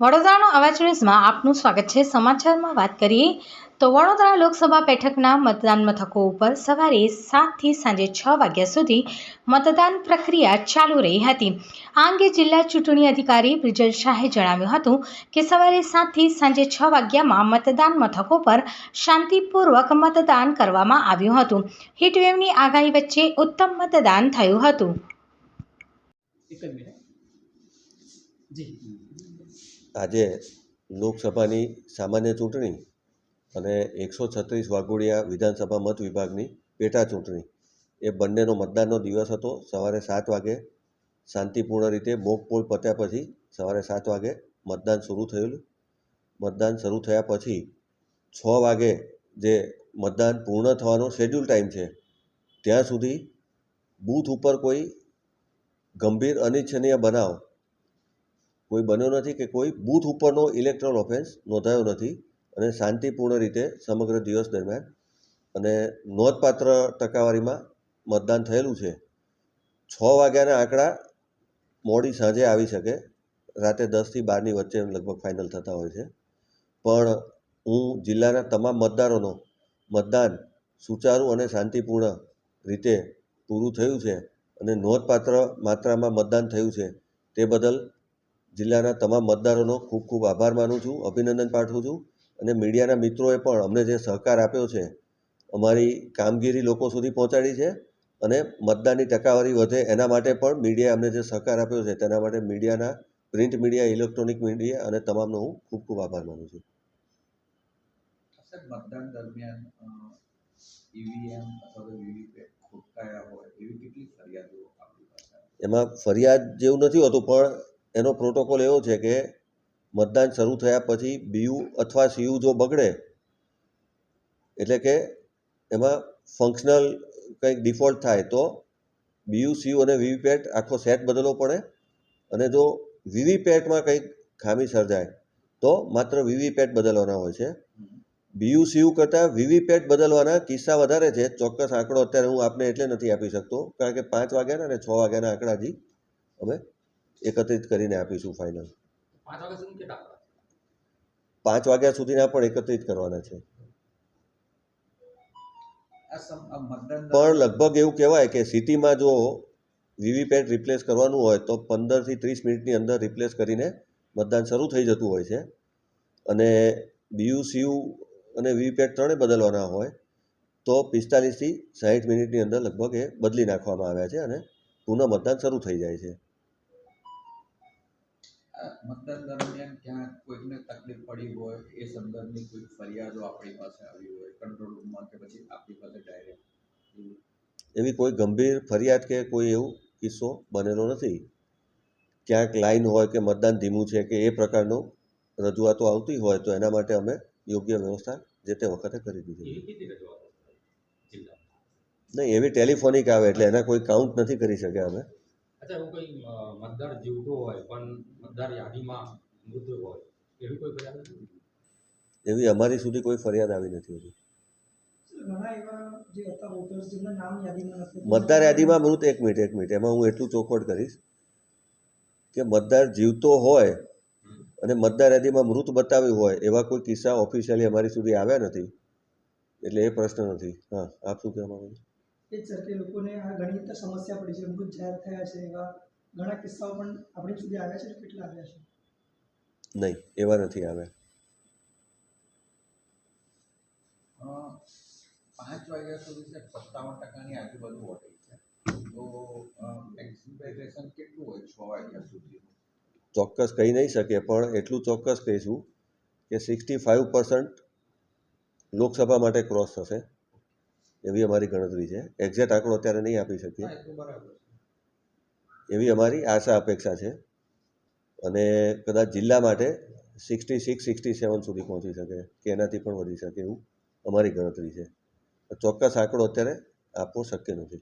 વડોદરાનો અવાજ ન્યૂઝમાં આપનું સ્વાગત છે. સમાચારમાં વાત કરીએ તો વડોદરા લોકસભા બેઠકના મતદાન મથકો ઉપર સવારે સાતથી સાંજે છ વાગ્યા સુધી મતદાન પ્રક્રિયા ચાલુ રહી હતી. આ અંગે જિલ્લા ચૂંટણી અધિકારી બ્રિજલ શાહે જણાવ્યું હતું કે સવારે સાતથી સાંજે છ વાગ્યામાં મતદાન મથકો પર શાંતિપૂર્વક મતદાન કરવામાં આવ્યું હતું. હીટવેવની આગાહી વચ્ચે ઉત્તમ મતદાન થયું હતું. આજે લોકસભાની સામાન્ય ચૂંટણી અને એકસો છત્રીસ વાઘોડિયા વિધાનસભા મત વિભાગની પેટા ચૂંટણી. એ બંનેનો મતદાનનો દિવસ હતો. સવારે સાત વાગે શાંતિપૂર્ણ રીતે મોક પોલ પત્યા પછી સવારે સાત વાગે મતદાન શરૂ થયેલું. મતદાન શરૂ થયા પછી છ વાગે જે મતદાન પૂર્ણ થવાનો શેડ્યુલ ટાઈમ છે, ત્યાં સુધી બૂથ ઉપર કોઈ ગંભીર અનિચ્છનીય બનાવ કોઈ બન્યો નથી કે કોઈ બૂથ ઉપરનો ઇલેક્ટ્રોલ ઓફેન્સ નોંધાયો નથી અને શાંતિપૂર્ણ રીતે સમગ્ર દિવસ દરમિયાન અને નોંધપાત્ર ટકાવારીમાં મતદાન થયેલું છે. છ વાગ્યાના આંકડા મોડી સાંજે આવી શકે. રાતે દસથી બારની વચ્ચે લગભગ ફાઇનલ થતા હોય છે. પણ હું જિલ્લાના તમામ મતદારોનો મતદાન સુચારુ અને શાંતિપૂર્ણ રીતે પૂરું થયું છે અને નોંધપાત્ર માત્રામાં મતદાન થયું છે તે બદલ જિલ્લાના તમામ મતદારોનો ખૂબ ખૂબ આભાર માનું છું અભિનંદન પાઠવું છું અને મીડિયાના મિત્રોએ પણ અમને જે સહકાર આપ્યો છે અમારી કામગીરી લોકો સુધી પહોંચાડી છે અને મતદાનની ટકાવારી વધે એના માટે પણ મીડિયાએ અમને જે સહકાર આપ્યો છે તેના માટે મીડિયાના પ્રિન્ટ મીડિયા ઇલેક્ટ્રોનિક મીડિયા અને તમામનો હું ખૂબ ખૂબ આભાર માનું છું મતદાન દરમિયાન ઈવીએમ અથવા વીવીપેટ ખોટકાયા હોય એવી કેટલી ફરિયાદો? એમાં ફરિયાદ જેવું નથી હોતું પણ એનો પ્રોટોકોલ એવો છે કે મતદાન શરૂ થયા પછી બીયુ અથવા સીયુ જો બગડે, એટલે કે એમાં ફંક્શનલ કંઈક ડિફોલ્ટ થાય તો બીયુ, સીયુ અને વીવીપેટ આખો સેટ બદલવો પડે અને જો વીવીપેટમાં કંઈક ખામી સર્જાય તો માત્ર વીવીપેટ બદલવાના હોય છે. બીયુ, સીયુ કરતાં વીવીપેટ બદલવાના કિસ્સા વધારે છે. ચોક્કસ આંકડો અત્યારે હું આપને એટલે નથી આપી શકતો, કારણ કે પાંચ વાગ્યાના અને છ વાગ્યાના આંકડા હજી અમે એકત્રિત કરીને આપીશું ફાઇનલ પાંચ વાગ્યા સુધીના પણ એકત્રિત કરવાના છે. પણ લગભગ એવું કહેવાય કે સિટીમાં જો વીવીપેટ રિપ્લેસ કરવાનું હોય તો પંદરથી ત્રીસ મિનિટની અંદર રિપ્લેસ કરીને મતદાન શરૂ થઈ જતું હોય છે. અને બીયુ સીયુ અને વીવીપેટ ત્રણેય બદલવાના હોય તો પિસ્તાલીસથી સાહીઠ મિનિટની અંદર લગભગ એ બદલી નાખવામાં આવ્યા છે અને પુનઃ મતદાન શરૂ થઈ જાય છે. મતદાન દરમિયાન ક્યાં કોઈકને તકલીફ પડી હોય એ સંદર્ભની કોઈ ફરિયાદો આપણી પાસે આવી હોય કંટ્રોલ રૂમમાં કે પછી આપણી પાસે ડાયરેક્ટ એવી કોઈ ગંભીર ફરિયાદ કે કોઈ એવું કિસ્સો બનેલો નથી? ક્યાંક લાઈન હોય કે મતદાન ધીમું છે કે એ પ્રકારનું રજૂઆતો આવતી હોય તો એના માટે અમે યોગ્ય વ્યવસ્થા જે તે વખતે કરી દીધી નહીં એવી ટેલિફોનિક આવે એટલે એના કોઈ કાઉન્ટ નથી કરી શક્યા અમે. અચ્છા એવું કોઈ મતદાર જીવતો હોય પણ મતદાર યાદીમાં મૃત્યુ હોય એવી કોઈ ફરિયાદ નથી? એવી અમારી સુધી કોઈ ફરિયાદ આવી નથી હજી ઘણા એવા જે હતા વોટર્સ જેમના નામ યાદીમાં નથી મતદાર યાદીમાં મૃત એક મિનિટ એક મિનિટ એમાં હું એટલું ચોખવટ કરીશ કે મતદાર જીવતો હોય અને મતદાર યાદીમાં મૃત બતાવ્યું હોય એવા કોઈ કિસ્સા ઓફિશિયલી અમારી સુધી આવ્યા નથી. એટલે એ પ્રશ્ન નથી. હા આપ શું કહેવા માંગો છો? એ જ લોકોને આ ઘણી રીતે સમસ્યા પડી છે મૃત જાહેર થયા છે એવા ઘણા કિસ્સાઓ પણ આપણી સુધી આવ્યા છે કેટલા આવ્યા છે? નહીં એવા નથી આવ્યા. અ, પાંચ વાગ્યા સુધી છે સત્તાવન ટકાની આજુબાજુ વોટિંગ છે. તો એક્સિપેક્ટેશન કેટલું હોય છ વાગ્યા સુધી? ચોક્કસ કહી નહીં શકે પણ એટલું ચોક્કસ કહીશું કે સિક્સટી ફાઇવ પર્સન્ટ લોકસભા માટે ક્રોસ થશે. એવી અમારી ગણતરી છે. એક્ઝેક્ટ આંકડો અત્યારે નહીં આપી શકીએ. એવી અમારી આશા અપેક્ષા છે. અને કદાચ જિલ્લા માટે સિક્સટી સિક્સ સિક્સટી સેવન સુધી પહોંચી શકે કે એનાથી પણ વધી શકે એવું અમારી ગણતરી છે. ચોક્કસ આંકડો અત્યારે આપવો શક્ય નથી.